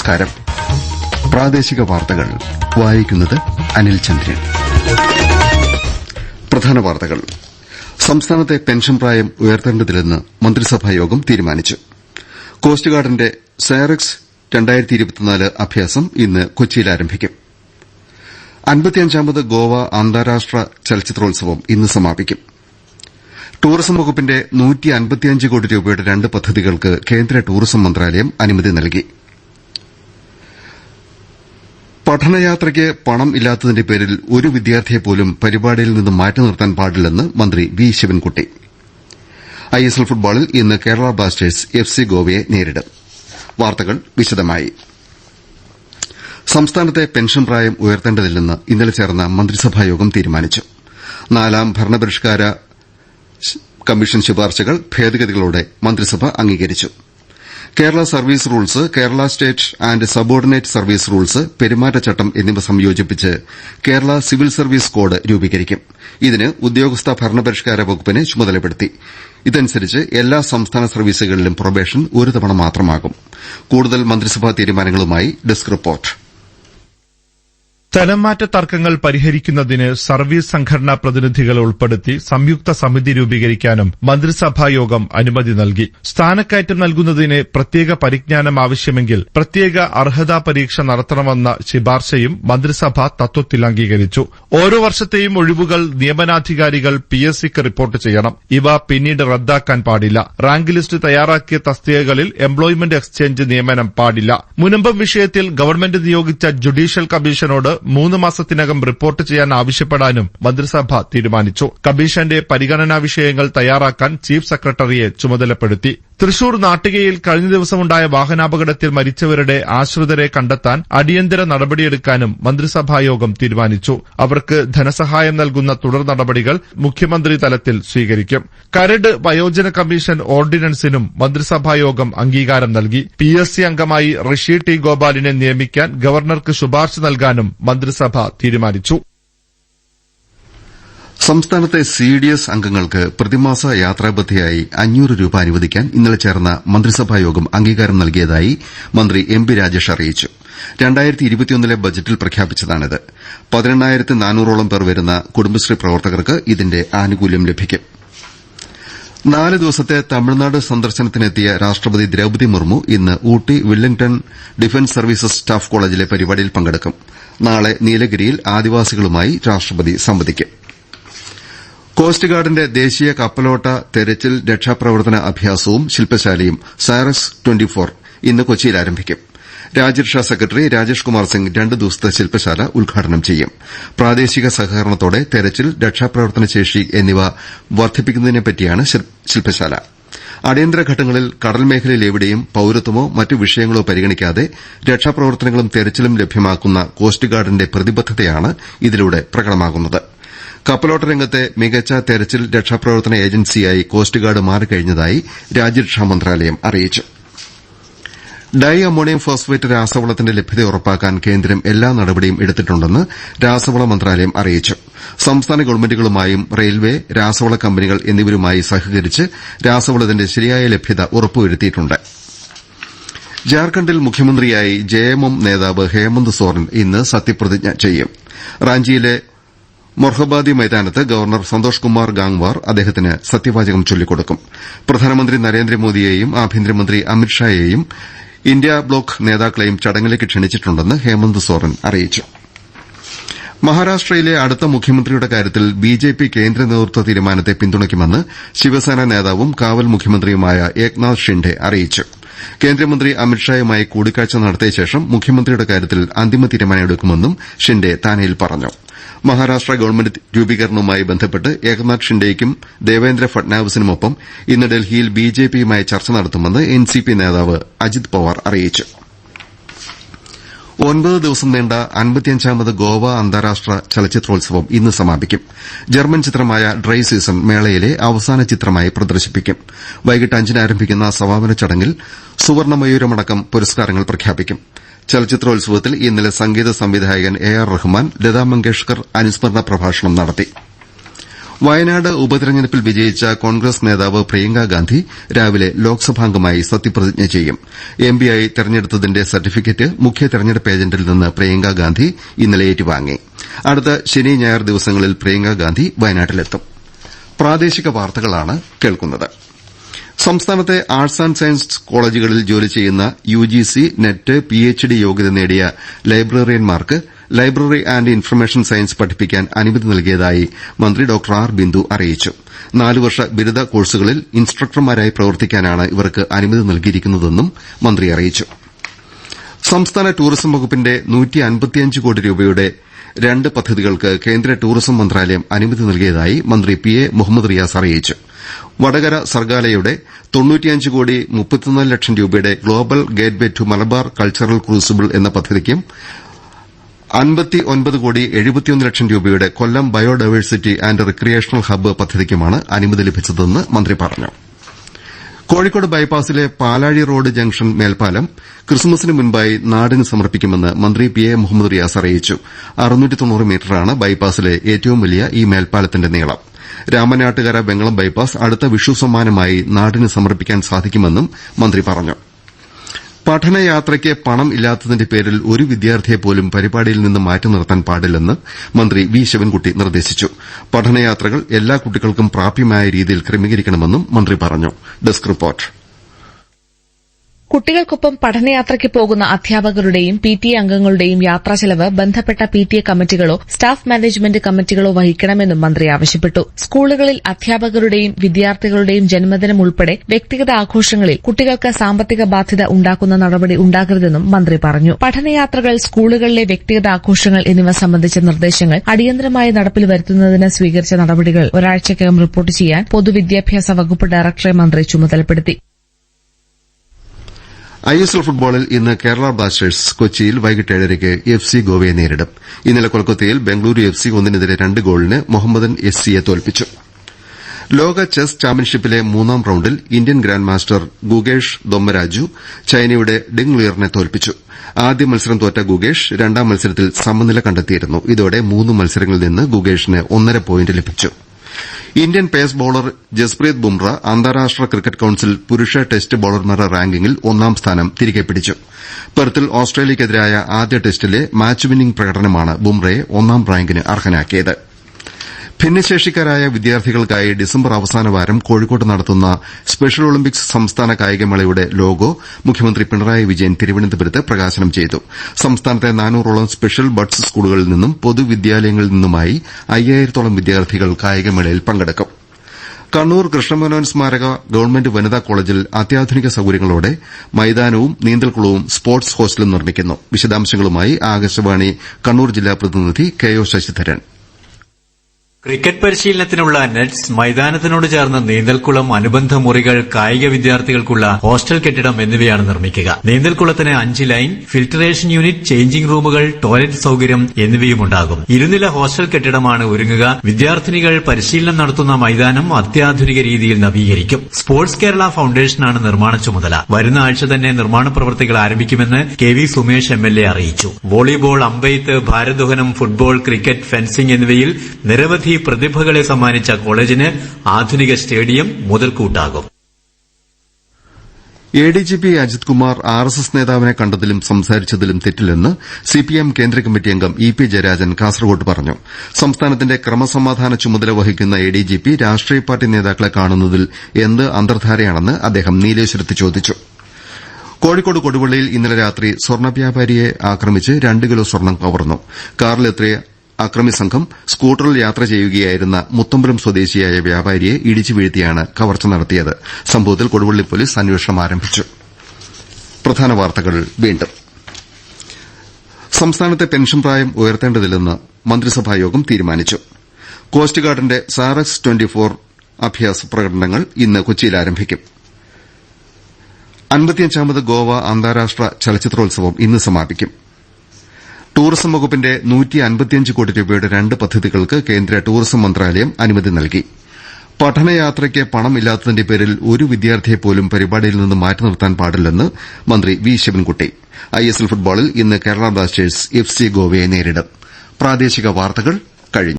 നമസ്കാരം. പ്രാദേശിക വാർത്തകൾ. വായിക്കുന്നത് അനിൽ ചന്ദ്രൻ. പ്രധാന വാർത്തകൾ. സംസ്ഥാനത്തെ പെൻഷൻ പ്രായം ഉയർത്തേണ്ടതില്ലെന്ന് മന്ത്രിസഭായോഗം തീരുമാനിച്ചു. കോസ്റ്റ് ഗാർഡിന്റെ സയറക്സ് അഭ്യാസം ഇന്ന് കൊച്ചിയിൽ ആരംഭിക്കും. അൻപത്തിയഞ്ചാമത് ഗോവ അന്താരാഷ്ട്ര ചലച്ചിത്രോത്സവം ഇന്ന് സമാപിക്കും. ടൂറിസം വകുപ്പിന്റെ കോടി രൂപയുടെ രണ്ട് പദ്ധതികൾക്ക് കേന്ദ്ര ടൂറിസം മന്ത്രാലയം അനുമതി നൽകി. പഠനയാത്രയ്ക്ക് പണം ഇല്ലാത്തതിന്റെ പേരിൽ ഒരു വിദ്യാർത്ഥിയെ പോലും പരിപാടിയിൽ നിന്ന് മാറ്റി നിർത്താൻ പാടില്ലെന്ന് മന്ത്രി വി ശിവൻകുട്ടി. ഐഎസ്എൽ ഫുട്ബോളിൽ ഇന്ന് കേരള ബ്ലാസ്റ്റേഴ്സ് എഫ് സി ഗോവയെ നേരിടും. വാർത്തകൾ വിശദമായി. സംസ്ഥാനത്തെ പെൻഷൻ പ്രായം ഉയർത്തേണ്ടതില്ലെന്ന് ഇന്നലെ ചേർന്ന മന്ത്രിസഭായോഗം തീരുമാനിച്ചു. നാലാം ഭരണപരിഷ്കാര കമ്മീഷൻ ശുപാർശകൾ ഭേദഗതികളോടെ മന്ത്രിസഭ അംഗീകരിച്ചു. Kerala service rules Kerala state and subordinate service rules പെരുമാറ്റച്ചട്ടം എന്നിവ സംയോജിപ്പിച്ച് കേരള സിവിൽ സർവീസ് കോഡ് രൂപീകരിക്കും. ഇതിന് ഉദ്യോഗസ്ഥ ഭരണപരിഷ്കാര വകുപ്പിനെ ചുമതലപ്പെടുത്തി. ഇതനുസരിച്ച് എല്ലാ സംസ്ഥാന സർവീസുകളിലും പ്രൊബേഷൻ ഒരു തവണ മാത്രമാകും. കൂടുതൽ മന്ത്രിസഭാ തീരുമാനങ്ങളുമായി ഡെസ്ക് റിപ്പോർട്ട്. സ്ഥലംമാറ്റ തർക്കങ്ങൾ പരിഹരിക്കുന്നതിന് സർവീസ് സംഘടനാ പ്രതിനിധികളെ ഉൾപ്പെടുത്തി സംയുക്ത സമിതി രൂപീകരിക്കാനും മന്ത്രിസഭായോഗം അനുമതി നൽകി. സ്ഥാനക്കയറ്റം നൽകുന്നതിന് പ്രത്യേക പരിജ്ഞാനം ആവശ്യമെങ്കിൽ പ്രത്യേക അർഹതാ പരീക്ഷ നടത്തണമെന്ന ശുപാർശയും മന്ത്രിസഭ തത്വത്തിൽ അംഗീകരിച്ചു. ഓരോ വർഷത്തെയും ഒഴിവുകൾ നിയമനാധികാരികൾ പി എസ് സിക്ക് റിപ്പോർട്ട് ചെയ്യണം. ഇവ പിന്നീട് റദ്ദാക്കാൻ പാടില്ല. റാങ്ക് ലിസ്റ്റ് തയ്യാറാക്കിയ തസ്തികകളിൽ എംപ്ലോയ്മെന്റ് എക്സ്ചേഞ്ച് നിയമനം പാടില്ല. മുനമ്പം വിഷയത്തിൽ ഗവൺമെന്റ് നിയോഗിച്ച ജുഡീഷ്യൽ കമ്മീഷനോട് മൂന്ന് മാസത്തിനകം റിപ്പോർട്ട് ചെയ്യാൻ ആവശ്യപ്പെടാനും മന്ത്രിസഭ തീരുമാനിച്ചു. കമ്മീഷന്റെ പരിഗണനാ വിഷയങ്ങൾ തയ്യാറാക്കാൻ ചീഫ് സെക്രട്ടറിയെ ചുമതലപ്പെടുത്തി. തൃശൂർ നാട്ടികയിൽ കഴിഞ്ഞ ദിവസമുണ്ടായ വാഹനാപകടത്തിൽ മരിച്ചവരുടെ ആശ്രിതരെ കണ്ടെത്താൻ അടിയന്തര നടപടിയെടുക്കാനും മന്ത്രിസഭായോഗം തീരുമാനിച്ചു. അവർക്ക് ധനസഹായം നൽകുന്ന തുടർ നടപടികൾ മുഖ്യമന്ത്രി തലത്തിൽ സ്വീകരിക്കും. കരട് വയോജന കമ്മീഷൻ ഓർഡിനൻസിനും മന്ത്രിസഭായോഗം അംഗീകാരം നൽകി. പി എസ് സി അംഗമായി ഋഷി ടി ഗോപാലിനെ നിയമിക്കാൻ ഗവർണർക്ക് ശുപാർശ നൽകാനും മന്ത്രിസഭ തീരുമാനിച്ചു. സംസ്ഥാനത്തെ സി ഡി എസ് അംഗങ്ങൾക്ക് പ്രതിമാസ യാത്രാബദ്ധയായി അഞ്ഞൂറ് രൂപ അനുവദിക്കാൻ ഇന്നലെ ചേർന്ന മന്ത്രിസഭായോഗം അംഗീകാരം നൽകിയതായി മന്ത്രി എം പി രാജേഷ് അറിയിച്ചു. രണ്ടായിരത്തിയൊന്നിലെ ബജറ്റിൽ പ്രഖ്യാപിച്ചതാണിത്. പതിനെണ്ണായിരത്തി നാനൂറോളം പേർ വരുന്ന കുടുംബശ്രീ പ്രവർത്തകർക്ക് ഇതിന്റെ ആനുകൂല്യം ലഭിക്കും. നാല് ദിവസത്തെ തമിഴ്നാട് സന്ദർശനത്തിനെത്തിയ രാഷ്ട്രപതി ദ്രൌപതി മുർമു ഇന്ന് Ooty Wellington defence services staff കോളേജിലെ പരിപാടിയിൽ പങ്കെടുക്കും. നാളെ നീലഗിരിയിൽ ആദിവാസികളുമായി രാഷ്ട്രപതി സംവദിക്കും. കോസ്റ്റ് ഗാർഡിന്റെ ദേശീയ കപ്പലോട്ട തെരച്ചിൽ രക്ഷാപ്രവർത്തന അഭ്യാസവും ശില്പശാലയും സൈറസ് ഇന്ന് കൊച്ചിയിൽ ആരംഭിക്കും. രാജ്യരക്ഷാ സെക്രട്ടറി രാജേഷ് കുമാർ സിംഗ് രണ്ട് ദിവസത്തെ ശില്പശാല ഉദ്ഘാടനം ചെയ്യും. പ്രാദേശിക സഹകരണത്തോടെ തെരച്ചിൽ രക്ഷാപ്രവർത്തന ശേഷി എന്നിവ വർദ്ധിപ്പിക്കുന്നതിനെപ്പറ്റിയാണ് ശില്പശാല. അടിയന്തര ഘട്ടങ്ങളിൽ കടൽ മേഖലയിൽ എവിടെയും പൌരത്വമോ മറ്റ് വിഷയങ്ങളോ പരിഗണിക്കാതെ രക്ഷാപ്രവർത്തനങ്ങളും തെരച്ചിലും ലഭ്യമാക്കുന്ന കോസ്റ്റ് ഗാർഡിന്റെ പ്രതിബദ്ധതയാണ് ഇതിലൂടെ പ്രകടമാകുന്നത്. കപ്പലോട്ട രംഗത്തെ മികച്ച തെരച്ചിൽ രക്ഷാപ്രവർത്തന ഏജൻസിയായി കോസ്റ്റ് ഗാർഡ് മാറിക്കഴിഞ്ഞതായി രാജ്യരക്ഷാ മന്ത്രാലയം അറിയിച്ചു. ഡൈ അമോണിയം ഫോസ്ഫേറ്റ് രാസവളത്തിന്റെ ലഭ്യത ഉറപ്പാക്കാൻ കേന്ദ്രം എല്ലാ നടപടിയും എടുത്തിട്ടുണ്ടെന്ന് രാസവള മന്ത്രാലയം അറിയിച്ചു. സംസ്ഥാന ഗവൺമെന്റുകളുമായും റെയിൽവേ രാസവള കമ്പനികൾ എന്നിവരുമായി സഹകരിച്ച് രാസവളത്തിന്റെ ശരിയായ ലഭ്യത ഉറപ്പുവരുത്തിയിട്ടുണ്ട്. ജാർഖണ്ഡിൽ മുഖ്യമന്ത്രിയായി ജെഎംഎം നേതാവ് ഹേമന്ത് സോറൻ ഇന്ന് സത്യപ്രതിജ്ഞ ചെയ്യും. റാഞ്ചിയിലെ മൊർഹബാദി മൈതാനത്ത് ഗവർണർ സന്തോഷ് കുമാർ ഗാംഗ്വാർ അദ്ദേഹത്തിന് സത്യവാചകം ചൊല്ലിക്കൊടുക്കും. പ്രധാനമന്ത്രി നരേന്ദ്രമോദിയെയും ആഭ്യന്തരമന്ത്രി അമിത്ഷായെയും ഇന്ത്യ ബ്ലോക്ക് നേതാക്കളെയും ചടങ്ങിലേക്ക് ക്ഷണിച്ചിട്ടുണ്ടെന്ന് ഹേമന്ത് സോറൻ അറിയിച്ചു. മഹാരാഷ്ട്രയിലെ അടുത്ത മുഖ്യമന്ത്രിയുടെ കാര്യത്തിൽ ബിജെപി കേന്ദ്ര നേതൃത്വ തീരുമാനത്തെ പിന്തുണയ്ക്കുമെന്ന് ശിവസേന നേതാവും കാവൽ മുഖ്യമന്ത്രിയുമായ ഏക്നാഥ് ഷിൻഡെ അറിയിച്ചു. കേന്ദ്രമന്ത്രി അമിത്ഷായുമായി കൂടിക്കാഴ്ച നടത്തിയ ശേഷം മുഖ്യമന്ത്രിയുടെ കാര്യത്തിൽ അന്തിമ തീരുമാനമെടുക്കുമെന്നും ഷിൻഡെ താനെയിൽ പറഞ്ഞു. മഹാരാഷ്ട്ര ഗവൺമെന്റ് രൂപീകരണവുമായി ബന്ധപ്പെട്ട് ഏകനാഥ് ഷിൻഡെയ്ക്കും ദേവേന്ദ്ര ഫട്നാവിസിനുമൊപ്പം ഇന്ന് ഡൽഹിയിൽ ബിജെപിയുമായി ചർച്ച നടത്തുമെന്ന് എൻസിപി നേതാവ് അജിത് പവാർ അറിയിച്ചു. ഒൻപത് ദിവസം നീണ്ട അൻപത്തിയഞ്ചാമത് ഗോവ അന്താരാഷ്ട്ര ചലച്ചിത്രോത്സവം ഇന്ന് സമാപിക്കും. ജർമ്മൻ ചിത്രമായ ഡ്രൈ സീസൺ മേളയിലെ അവസാന ചിത്രമായി പ്രദർശിപ്പിക്കും. വൈകിട്ട് അഞ്ചിന് ആരംഭിക്കുന്ന സമാപന ചടങ്ങിൽ സുവർണമയൂരമടക്കം പുരസ്കാരങ്ങൾ പ്രഖ്യാപിക്കും. ചലച്ചിത്രോത്സവത്തിൽ ഇന്നലെ സംഗീത സംവിധായകൻ എ ആർ റഹ്മാൻ ലതാ മങ്കേഷ്കർ അനുസ്മരണ പ്രഭാഷണം നടത്തി. വയനാട് ഉപതെരഞ്ഞെടുപ്പിൽ വിജയിച്ച കോൺഗ്രസ് നേതാവ് പ്രിയങ്കാഗാന്ധി രാവിലെ ലോക്സഭാംഗമായി സത്യപ്രതിജ്ഞ ചെയ്യും. എംപിയായി തെരഞ്ഞെടുത്തതിന്റെ സർട്ടിഫിക്കറ്റ് മുഖ്യ തെരഞ്ഞെടുപ്പ് ഏജന്റിൽ നിന്ന് പ്രിയങ്കാഗാന്ധി ഇന്നലെ ഏറ്റുവാങ്ങി. അടുത്ത ശനി ഞായർ ദിവസങ്ങളിൽ പ്രിയങ്കാഗാന്ധി വയനാട്ടിലെത്തും. സംസ്ഥാനത്തെ ആർട്സ് ആന്റ് സയൻസ് കോളേജുകളിൽ ജോലി ചെയ്യുന്ന യുജിസി നെറ്റ് പിഎച്ച്ഡി യോഗ്യത നേടിയ ലൈബ്രറിയന്മാർക്ക് ലൈബ്രറി ആന്റ് ഇൻഫർമേഷൻ സയൻസ് പഠിപ്പിക്കാൻ അനുമതി നൽകിയതായി മന്ത്രി ഡോക്ടർ ആർ. ബിന്ദു അറിയിച്ചു. നാലുവർഷ ബിരുദ കോഴ്സുകളിൽ ഇൻസ്ട്രക്ടർമാരായി പ്രവർത്തിക്കാനാണ് ഇവർക്ക് അനുമതി നൽകിയിരിക്കുന്നതെന്നും മന്ത്രി അറിയിച്ചു. സംസ്ഥാന ടൂറിസം വകുപ്പിന്റെ കോടി രൂപയുടെ രണ്ട് പദ്ധതികൾക്ക് കേന്ദ്ര ടൂറിസം മന്ത്രാലയം അനുമതി നൽകിയതായി മന്ത്രി പി. എ. മുഹമ്മദ് റിയാസ് അറിയിച്ചു. വടകര സർഗാലയുടെ കോടി ലക്ഷം രൂപയുടെ global gateway to Malabar cultural crucible എന്ന പദ്ധതിക്കും കോടി എഴുപത്തിയൊന്ന് ലക്ഷം രൂപയുടെ Kollam biodiversity and recreational hub പദ്ധതിക്കുമാണ് അനുമതി ലഭിച്ചതെന്ന് മന്ത്രി പറഞ്ഞു. കോഴിക്കോട് ബൈപ്പാസിലെ പാലാഴി റോഡ് ജംഗ്ഷൻ മേൽപ്പാലം ക്രിസ്മസിന് മുൻപായി നാടിന് സമർപ്പിക്കുമെന്ന് മന്ത്രി പി എ മുഹമ്മദ് റിയാസ് അറിയിച്ചു. മീറ്ററാണ് ബൈപ്പാസിലെ ഏറ്റവും വലിയ ഈ മേൽപ്പാലത്തിന്റെ നീളം. രാമനാട്ടുകര വെങ്ങളം ബൈപ്പാസ് അടുത്ത വിഷു സമ്മാനമായി നാടിന് സമർപ്പിക്കാൻ സാധിക്കുമെന്നും മന്ത്രി പറഞ്ഞു. പഠനയാത്രയ്ക്ക് പണം ഇല്ലാത്തതിന്റെ പേരിൽ ഒരു വിദ്യാർത്ഥിയെപ്പോലും പരിപാടിയിൽ നിന്ന് മാറ്റി നിർത്താൻ പാടില്ലെന്ന് മന്ത്രി വി ശിവൻകുട്ടി നിർദ്ദേശിച്ചു. പഠനയാത്രകൾ എല്ലാ കുട്ടികൾക്കും പ്രാപ്യമായ രീതിയിൽ ക്രമീകരിക്കണമെന്നും മന്ത്രി പറഞ്ഞു. കുട്ടികൾക്കൊപ്പം പഠനയാത്രയ്ക്ക് പോകുന്ന അധ്യാപകരുടെയും പി ടി എ അംഗങ്ങളുടെയും യാത്രാചെലവ് ബന്ധപ്പെട്ട പി ടി എ കമ്മിറ്റികളോ സ്റ്റാഫ് മാനേജ്മെന്റ് കമ്മിറ്റികളോ വഹിക്കണമെന്നും മന്ത്രി ആവശ്യപ്പെട്ടു. സ്കൂളുകളിൽ അധ്യാപകരുടെയും വിദ്യാർത്ഥികളുടെയും ജന്മദിനം ഉൾപ്പെടെ വ്യക്തിഗത ആഘോഷങ്ങളിൽ കുട്ടികൾക്ക് സാമ്പത്തിക ബാധ്യത ഉണ്ടാക്കുന്ന നടപടി ഉണ്ടാകരുതെന്നും മന്ത്രി പറഞ്ഞു. പഠനയാത്രകൾ സ്കൂളുകളിലെ വ്യക്തിഗത ആഘോഷങ്ങൾ എന്നിവ സംബന്ധിച്ച നിർദ്ദേശങ്ങൾ അടിയന്തരമായി നടപ്പിൽ വരുത്തുന്നതിന് സ്വീകരിച്ച നടപടികൾ ഒരാഴ്ചയ്ക്കകം റിപ്പോർട്ട് ചെയ്യാൻ പൊതുവിദ്യാഭ്യാസ വകുപ്പ് ഡയറക്ടറെ മന്ത്രി ചുമതലപ്പെടുത്തി. ഐഎസ്എൽ ഫുട്ബോളിൽ ഇന്ന് കേരള ബ്ലാസ്റ്റേഴ്സ് കൊച്ചിയിൽ വൈകിട്ട് ഏഴരയ്ക്ക് എഫ് സി ഗോവയെ നേരിടും. ഇന്നലെ കൊൽക്കത്തയിൽ ബംഗളൂരു എഫ് സി ഒന്നിനെതിരെ രണ്ട് ഗോളിന് മുഹമ്മദൻ എസ് സിയെ തോൽപ്പിച്ചു. ലോക ചെസ് ചാമ്പ്യൻഷിപ്പിലെ മൂന്നാം റൌണ്ടിൽ Indian grand master Gukesh Dommaraju ചൈനയുടെ ഡിങ് ലിയറിനെ തോൽപ്പിച്ചു. ആദ്യ മത്സരം തോറ്റ ഗുഗേഷ് രണ്ടാം മത്സരത്തിൽ സമനില കണ്ടെത്തിയിരുന്നു. ഇതോടെ മൂന്ന് മത്സരങ്ങളിൽ നിന്ന് ഗുഗേഷിന് ഒന്നര പോയിന്റ് ലഭിച്ചു. Indian pace bowler Jasprit Bumrah അന്താരാഷ്ട്ര ക്രിക്കറ്റ് കൌൺസിൽ പുരുഷ ടെസ്റ്റ് ബൌളർമാരുടെ റാങ്കിംഗിൽ ഒന്നാം സ്ഥാനം തിരികെ പിടിച്ചു. പെർത്തിൽ ഓസ്ട്രേലിയക്കെതിരായ ആദ്യ ടെസ്റ്റിലെ മാച്ച് വിന്നിംഗ് പ്രകടനമാണ് ബുംറയെ ഒന്നാം റാങ്കിന് അർഹനാക്കിയത്. ഭിന്നശേഷിക്കാരായ വിദ്യാർത്ഥികൾക്കായി ഡിസംബർ അവസാന വാരം കോഴിക്കോട്ട് നടത്തുന്ന സ്പെഷ്യൽ ഒളിമ്പിക്സ് സംസ്ഥാന കായികമേളയുടെ ലോഗോ മുഖ്യമന്ത്രി പിണറായി വിജയൻ തിരുവനന്തപുരത്ത് പ്രകാശനം ചെയ്തു. സംസ്ഥാനത്തെ നാനൂറോളം സ്പെഷ്യൽ ബഡ്സ് സ്കൂളുകളിൽ നിന്നും പൊതുവിദ്യാലയങ്ങളിൽ നിന്നുമായി അയ്യായിരത്തോളം വിദ്യാർത്ഥികൾ കായികമേളയിൽ പങ്കെടുക്കും. കണ്ണൂർ കൃഷ്ണമേനോൻ സ്മാരക ഗവൺമെന്റ് വനിതാ കോളേജിൽ അത്യാധുനിക സൌകര്യങ്ങളോടെ മൈതാനവും നീന്തൽക്കുളവും സ്പോർട്സ് ഹോസ്റ്റലും നിർമ്മിക്കുന്നു. വിശദാംശങ്ങളുമായി ആകാശവാണി കണ്ണൂർ ജില്ലാ പ്രതിനിധി കെ ഒ ശശിധരൻ. ക്രിക്കറ്റ് പരിശീലനത്തിനുള്ള നെറ്റ്സ് മൈതാനത്തിനോട് ചേർന്ന നീന്തൽക്കുളം അനുബന്ധ മുറികൾ കായിക വിദ്യാർത്ഥികൾക്കുള്ള ഹോസ്റ്റൽ കെട്ടിടം എന്നിവയാണ് നിർമ്മിക്കുക. നീന്തൽക്കുളത്തിന് അഞ്ച് ലൈൻ ഫിൽട്ടറേഷൻ യൂണിറ്റ് ചേഞ്ചിംഗ് റൂമുകൾ ടോയ്ലറ്റ് സൌകര്യം എന്നിവയുമുണ്ടാകും ഇരുനില ഹോസ്റ്റൽ കെട്ടിടമാണ് ഒരുങ്ങുക. വിദ്യാർത്ഥിനികൾ പരിശീലനം നടത്തുന്ന മൈതാനം അത്യാധുനിക രീതിയിൽ നവീകരിക്കും. സ്പോർട്സ് കേരള ഫൌണ്ടേഷനാണ് നിർമ്മാണ ചുമതല. വരുന്ന ആഴ്ച തന്നെ നിർമ്മാണ പ്രവൃത്തികൾ ആരംഭിക്കുമെന്ന് K V Sumesh M L A അറിയിച്ചു. വോളിബോൾ അമ്പെയ്ത്ത് ഭാരദ്വഹനം ഫുട്ബോൾ ക്രിക്കറ്റ് ഫെൻസിംഗ് എന്നിവയിൽ നിരവധി പ്രതിഭകളെ സമ്മാനിച്ച കോളേജിന് ആധുനിക stadium മുതൽക്കൂട്ടാകും. A D G P Ajith Kumar R S S നേതാവിനെ കണ്ടതിലും സംസാരിച്ചതിലും തെറ്റില്ലെന്ന് സിപിഎം കേന്ദ്ര കമ്മിറ്റി അംഗം ഇ പി ജയരാജൻ കാസർകോട്ട് പറഞ്ഞു. സംസ്ഥാനത്തിന്റെ ക്രമസമാധാന ചുമതല വഹിക്കുന്ന എ ഡി ജി പി രാഷ്ട്രീയ പാർട്ടി നേതാക്കളെ കാണുന്നതിൽ എന്ത് അന്തർധാരയാണെന്ന് അദ്ദേഹം നീലേശ്വരത്ത് ചോദിച്ചു. കോഴിക്കോട് കൊടുവള്ളിയിൽ ഇന്നലെ രാത്രി സ്വർണ വ്യാപാരിയെ ആക്രമിച്ച് രണ്ട് കിലോ സ്വർണം കവർന്നു. കാറിലെത്തിയ അക്രമി സംഘം സ്കൂട്ടറിൽ യാത്ര ചെയ്യുകയായിരുന്ന മുത്തമ്പലം സ്വദേശിയായ വ്യാപാരിയെ ഇടിച്ചു വീഴ്ത്തിയാണ് കവർച്ച നടത്തിയത്. സംഭവത്തിൽ കൊടുവള്ളി പോലീസ് അന്വേഷണം ആരംഭിച്ചു. സംസ്ഥാനത്തെ പെൻഷൻ പ്രായം ഉയർത്തേണ്ടതില്ലെന്ന് മന്ത്രിസഭായോഗം തീരുമാനിച്ചു. കോസ്റ്റ് ഗാർഡിന്റെ സാറക്സ് ട്വന്റി ഫോർ അഭ്യാസ പ്രകടനങ്ങൾ ഇന്ന് കൊച്ചിയിൽ ആരംഭിക്കും. അൻപത്തിയഞ്ചാമത് ഗോവ അന്താരാഷ്ട്ര ചലച്ചിത്രോത്സവം ഇന്ന് സമാപിക്കും. ടൂറിസം വകുപ്പിന്റെ കോടി രൂപയുടെ രണ്ട് പദ്ധതികൾക്ക് കേന്ദ്ര ടൂറിസം മന്ത്രാലയം അനുമതി നൽകി. പഠനയാത്രയ്ക്ക് പണമില്ലാത്തതിന്റെ പേരിൽ ഒരു വിദ്യാർത്ഥിയെപ്പോലും പരിപാടിയിൽ നിന്ന് മാറ്റി നിർത്താൻ പാടില്ലെന്ന് മന്ത്രി വി. ശിവൻകുട്ടി. ഐഎസ്എൽ ഫുട്ബോളിൽ ഇന്ന് കേരള ബ്ലാസ്റ്റേഴ്സ് എഫ്. സി. ഗോവയെ നേരിടും.